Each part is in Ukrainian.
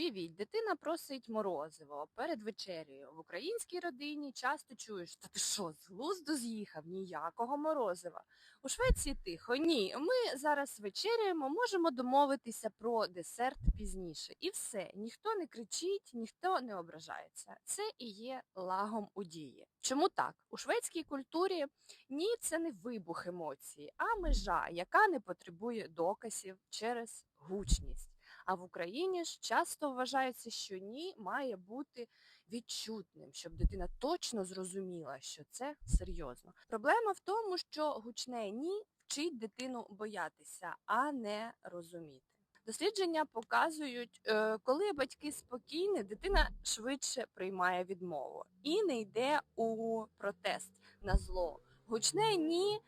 Уявіть, дитина просить морозиво перед вечерею. В українській родині часто чуєш, та ти що, з глузду з'їхав? Ніякого морозива. У Швеції тихо, ні, ми зараз вечеряємо, можемо домовитися про десерт пізніше. І все, ніхто не кричить, ніхто не ображається. Це і є лагом у дії. Чому так? У шведській культурі ні, це не вибух емоцій, а межа, яка не потребує доказів через гучність. А в Україні ж часто вважається, що ні має бути відчутним, щоб дитина точно зрозуміла, що це серйозно. Проблема в тому, що гучне ні вчить дитину боятися, а не розуміти. Дослідження показують, е, коли батьки спокійні, дитина швидше приймає відмову і не йде у протест на зло. Гучне ні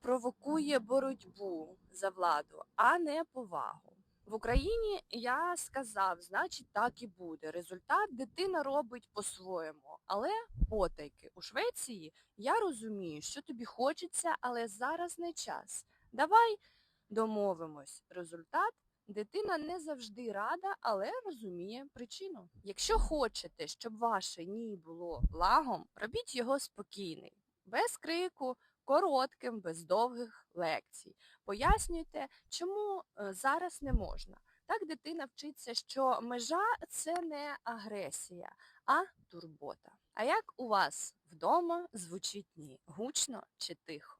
провокує боротьбу за владу, а не повагу. В Україні я сказав, значить так і буде. Результат дитина робить по-своєму, але потайки. У Швеції я розумію, що тобі хочеться, але зараз не час. Давай домовимось. Результат дитина не завжди рада, але розуміє причину. Якщо хочете, щоб ваше ні було лагом, робіть його спокійний, без крику, коротким, без довгих лекцій. Пояснюйте, чому е, зараз не можна. Так дитина вчиться, що межа це не агресія, а турбота. А як у вас вдома звучить ні? Гучно чи тихо?